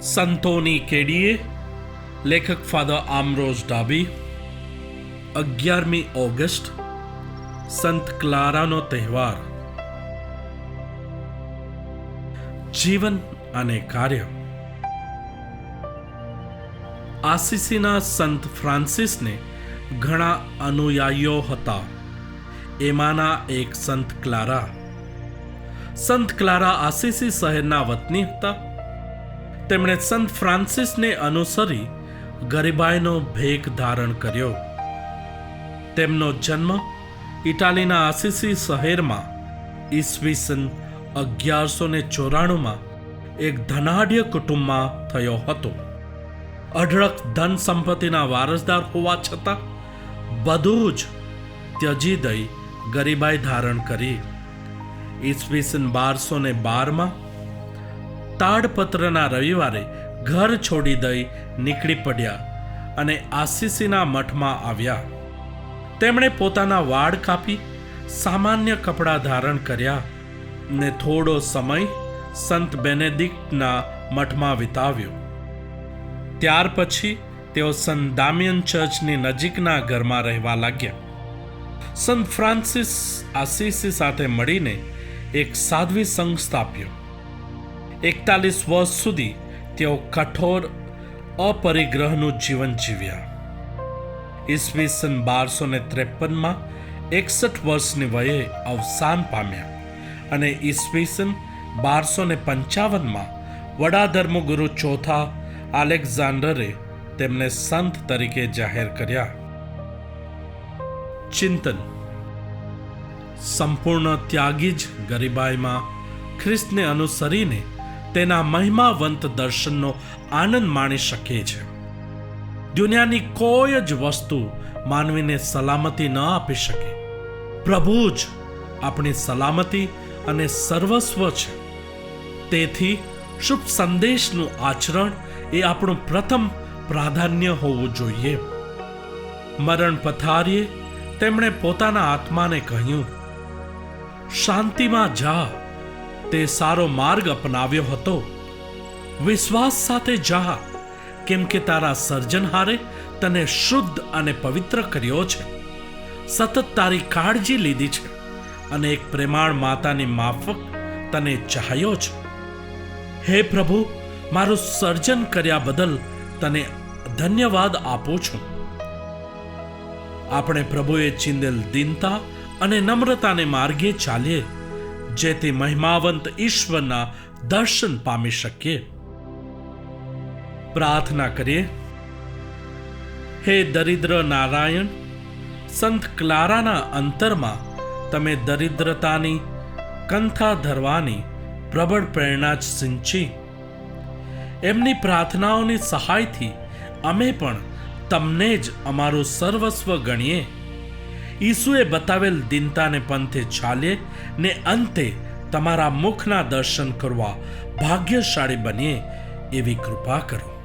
સંતોની કેડીએ, લેખક ફાધર આમરોઝ ડાબી, અગિયારમી ઓગસ્ટ, સંત ક્લારાનો તહેવાર. જીવન અને કાર્ય. આસીસીના સંત ફ્રાન્સિસને ઘણા અનુયાયીઓ હતા. એમાંના એક સંત ક્લારા. સંત ક્લારા આસીસી શહેરના વતની હતા. તેમણે સંત ફ્રાન્સિસને અનુસરી ગરીબાઈનો ભેગ ધારણ કર્યો. તેમનો જન્મ ઇટાલીના આસીસી શહેરમાં ઈસવીસન અગિયારસો ને ચોરાણુંમાં એક ધનાઢ્ય કુટુંબમાં થયો હતો. અઢળક ધન સંપત્તિના વારસદાર હોવા છતાં બધું જ ત્યજી દઈ ગરીબાઈ ધારણ કરી. ઈસવીસન બારસો ને બારમાં તાડપત્રના રવિવારે ઘર છોડી દઈ નીકળી પડ્યા અને આસીસીના મઠમાં આવ્યા. તેમણે પોતાના વાળ કાપી સામાન્ય કપડાં ધારણ કર્યા ને થોડો સમય સંત બેનેડિક્ટના મઠમાં વિતાવ્યો. ત્યાર પછી તેઓ સંત દામિયન ચર્ચની નજીકના ઘરમાં રહેવા લાગ્યા. સંત ફ્રાન્સિસ આસીસી સાથે મળીને એક સાધ્વી સંઘ સ્થાપ્યો. એકતાલીસ વર્ષ સુધી તેઓ કઠોર, અપરિગ્રહનું જીવન જીવ્યા. ઈસવીસન બારસો ને ત્રેપનમાં એકસઠ વર્ષની વયે અવસાન પામ્યા અને ઈસવીસન બારસો ને પંચાવનમાં વડા ધર્મગુરુ ચોથા આલેક્ઝાન્ડરે તેમને સંત તરીકે જાહેર કર્યા. ચિંતન. સંપૂર્ણ ત્યાગી જ ગરીબાઈમાં ખ્રિસ્તને અનુસરીને તેના મહિમાવંત દર્શનનો આનંદ માણી શકે છે. દુનિયાની કોઈ જ વસ્તુ માનવીને સલામતી ન આપી શકે. પ્રભુ જ આપણી સલામતી અને સર્વસ્વ છે. તેથી શુભ સંદેશનું આચરણ એ આપણું પ્રથમ પ્રાધાન્ય હોવું જોઈએ. મરણ પથારીએ તેમણે પોતાના આત્માને કહ્યું, શાંતિમાં જા. તે સારો માર્ગ અપનાવ્યો હતો. વિશ્વાસ સાથે જા કેમ કે તારા સર્જનહારે તને શુદ્ધ અને પવિત્ર કર્યો છે. સતત તારી કાળજી લીધી છે અને એક પ્રેમાળ માતાની માફક તને ચાહ્યો છે. હે પ્રભુ, મારું સર્જન કર્યા બદલ તને ધન્યવાદ આપું છું. આપણે પ્રભુએ ચિંદેલ દિનતા અને નમ્રતાને માર્ગે ચાલીએ. જેથી મહિમાવંત ઈશ્વરના દર્શન પામી શકીએ. પ્રાર્થના કરીએ. હે દરિદ્ર નારાયણ, સંત ક્લારાના અંતરમાં તમે દરિદ્રતાની કંથા ધરવાની પ્રબળ પ્રેરણા જ સિંચી. એમની પ્રાર્થનાઓની સહાયથી અમે પણ તમને જ અમારું સર્વસ્વ ગણીએ. ઈસુએ બતાવેલ દિનતાને પંથે ચાલે ને અંતે તમારા મુખના દર્શન કરવા ભાગ્યશાળી બનીએ એવી કૃપા કરો.